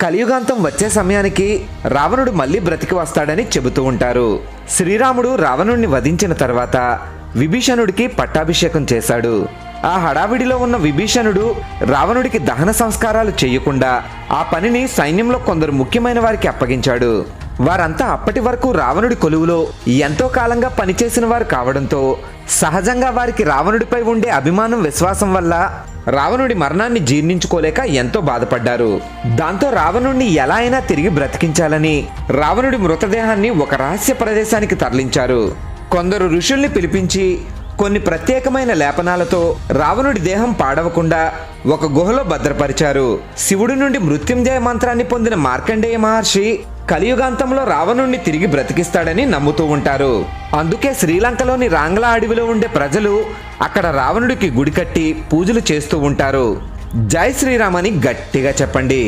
కలియుగాంతం వచ్చే సమయానికి రావణుడు మళ్ళీ బ్రతికి వస్తాడని చెబుతూ ఉంటారు. శ్రీరాముడు రావణుణ్ణి వధించిన తర్వాత విభీషణుడికి పట్టాభిషేకం చేశాడు. ఆ హడావిడిలో ఉన్న విభీషణుడు రావణుడికి దహన సంస్కారాలు చేయకుండా ఆ పనిని సైన్యంలో కొందరు ముఖ్యమైన వారికి అప్పగించాడు. వారంతా అప్పటి వరకు రావణుడి కొలువులో ఎంతో కాలంగా పనిచేసిన వారు కావడంతో సహజంగా వారికి రావణుడిపై ఉండే అభిమానం విశ్వాసం వల్ల రావణుడి మరణాన్ని జీర్ణించుకోలేక ఎంతో బాధపడ్డారు. దాంతో రావణుడిని ఎలా అయినా తిరిగి బ్రతికించాలని రావణుడి మృతదేహాన్ని ఒక రహస్య ప్రదేశానికి తరలించారు. కొందరు ఋషుల్ని పిలిపించి కొన్ని ప్రత్యేకమైన లేపనాలతో రావణుడి దేహం పాడవకుండా ఒక గుహలో భద్రపరిచారు. శివుడి నుండి మృత్యుంజయ మంత్రాన్ని పొందిన మార్కండేయ మహర్షి కలియుగాంతంలో రావణుణ్ణి తిరిగి బ్రతికిస్తాడని నమ్ముతూ ఉంటారు. అందుకే శ్రీలంకలోని రాంగ్లా అడవిలో ఉండే ప్రజలు అక్కడ రావణుడికి గుడి కట్టి పూజలు చేస్తూ ఉంటారు. జై శ్రీరామ్ అని గట్టిగా చెప్పండి.